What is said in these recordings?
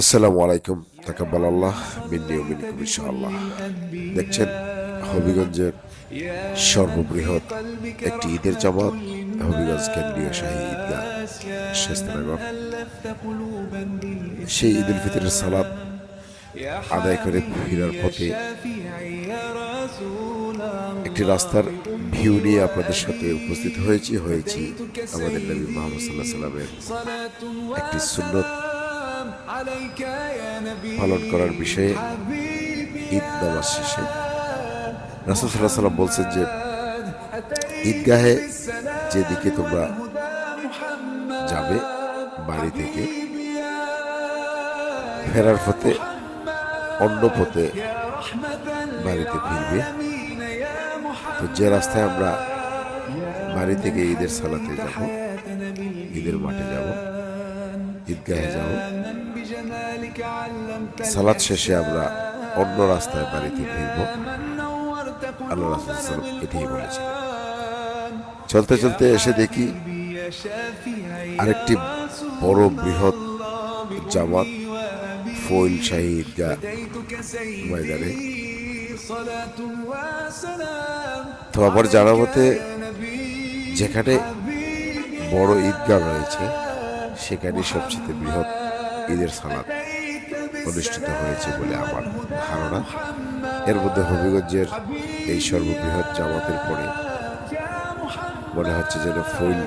আসসালামু আলাইকুম তাকাব্বাল আল্লাহ, মিন্নি ও মিনকুম ইনশাআল্লাহ। দেখছেন হবিগঞ্জের সর্ববৃহৎ একটি ঈদের জামাত, হবিগঞ্জ কেন্দ্রীয় শাহী ঈদগাহ শাস্ত্রনগর সেই ঈদ উল ফিতরের সালাদ আদায় করে ফেরার পথে একটি রাস্তার ভিউ নিয়ে আপনাদের সাথে উপস্থিত হয়েছি হয়েছি আমাদের নবী মোহাম্মদ সাল্লাহ সাল্লামের একটি সুন্নত পালন করার বিষয়ে ঈদ নামাজ শেষে। রাসুল সাল্লাহ সাল্লাম বলছেন যে, ঈদগাহে যেদিকে তোমরা যাবে বাড়ি থেকে, ফেরার পথে, অন্য পথে বাড়িতে ফিরবে। তো যে রাস্তায় আমরা বাড়ি থেকে ঈদের সালাতে যাব, ঈদের মাঠে যাব ঈদগাহে যাব সালাদ শেষে আমরা অন্য রাস্তায় বাড়িতে ফিরব। আল্লাহ রাসুল এটাই বলেছিলেন। চলতে চলতে এসে দেখি আরেকটি বড় বৃহৎ জামাত ফইল শাহী ঈদগাহ ময়দানে। তো আবার জানা মতে যেখানে বড় ঈদগাহ রয়েছে সেখানে সবচেয়ে বৃহৎ ঈদের সালাদ অনুষ্ঠিত হয়েছে বলে আমার ধারণা। এর মধ্যে হবিগঞ্জের এই সর্ববৃহৎ জামাতের পরে মনে হচ্ছে যেন ফুল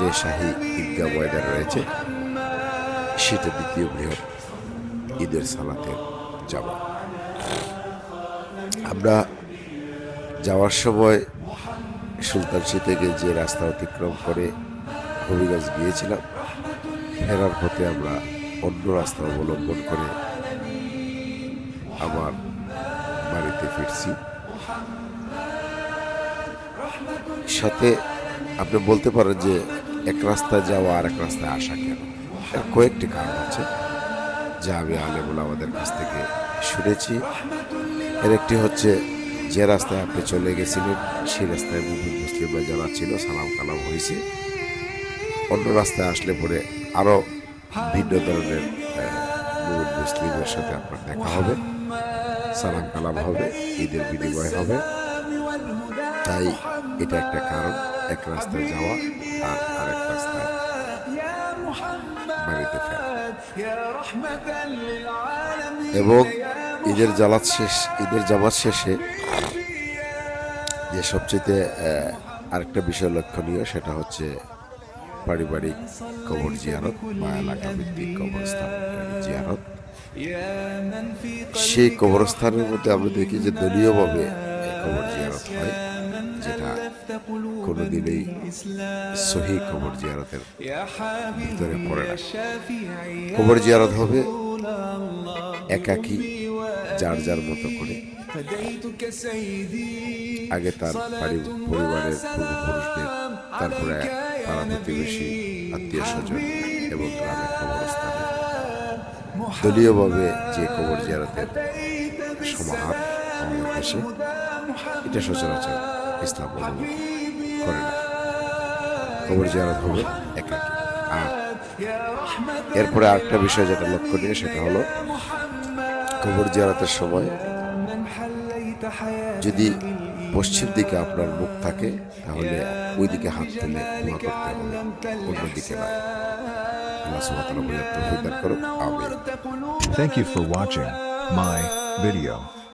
যে শাহী ঈদগাহ ময়দান রয়েছে, সেটা দ্বিতীয় বৃহৎ ঈদের সালাতের জামাত। আমরা যাওয়ার সময় সুলতানসি থেকে যে রাস্তা অতিক্রম করে হবিগঞ্জ গিয়েছিলাম। ফেরার পথে আমরা অন্য রাস্তা অবলম্বন করে আমার বাড়িতে ফিরছি। সাথে আপনি বলতে পারেন যে এক রাস্তায় যাওয়া আর এক রাস্তায় আসা কেন? এর কয়েকটি কারণ আছে যা আমি আলেমুল আমাদের কাছ থেকে শুনেছি। এর একটি হচ্ছে যে রাস্তায় আপনি চলে গেছিলেন, সেই রাস্তায় মুসলিমরা যারা ছিল, সালাম কালাম হয়েছে। অন্য রাস্তায় আসলে পরে আরও ভিন্ন ধরনের মুসলিমের সাথে আপনার দেখা হবে, সালাম কালাম হবে, ঈদের বিনিময় হবে। তাই এটা একটা কারণ, এক রাস্তায় যাওয়া আর আরেক রাস্তায় এবং ঈদের জালাত শেষ, ঈদের জামাত শেষে যে সবচেয়ে আরেকটা বিষয় লক্ষণীয় সেটা হচ্ছে পারিবারিক কবর জিয়ারত, বা এলাকা ভিত্তিক কবরস্থান জিয়ারত। সেই কবরস্থানের মধ্যে আমরা দেখি যে দলীয়ভাবে কবর জিয়ারত হয়, যেটা কোনোদিনই সহি কবর জিয়ারতের ভিতরে পড়ে না। কবর জিয়ারত হবে একাকী, যার যার মতো করে। আগে তার পরিবারের পূর্বপুরুষদের, তারপরে পাড়া প্রতিবেশী আত্মীয় স্বজন এবং গ্রামের কবরস্থানে। দলীয়ভাবে যে কবর জিয়ারতের সমাহার আমাদের দেশে, এটা সচরাচর ইসলাম করে না। কবর জিয়ারত হবে একাকি। আর এরপরে আরেকটা বিষয় যেটা লক্ষণীয় সেটা হলো কবর জিয়ারতের সময় যদি পশ্চিম দিকে আপনার মুখ থাকে, তাহলে ওই দিকে হাত তুলে দোয়া করতে হবে, অন্যদিকে Thank you for watching my video.